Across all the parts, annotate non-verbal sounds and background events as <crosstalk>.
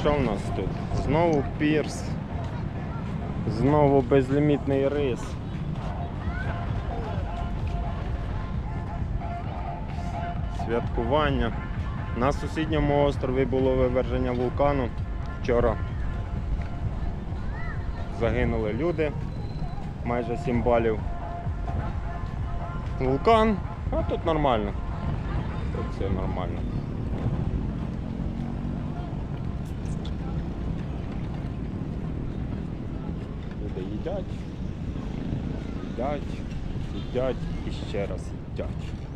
що в нас тут? Знову пірс. Знову безлімітний рис. Святкування. На сусідньому острові було виверження вулкану. Вчора загинули люди. Майже 7 балів. Вулкан, а тут нормально. Тут все нормально. Люди їдять, їдять, їдять і ще раз їдять.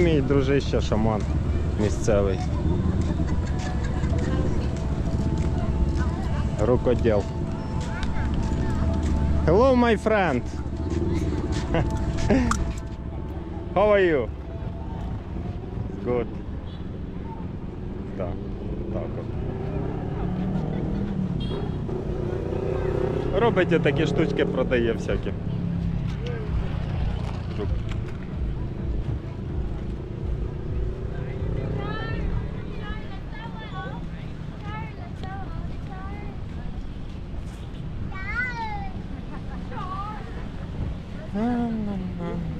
Мій дружище шаман місцевий. Рукоділ. Hello, my friend. <laughs> How are you? Good. Так, так. Робить такі штучки, продає всякі. Mm-hmm.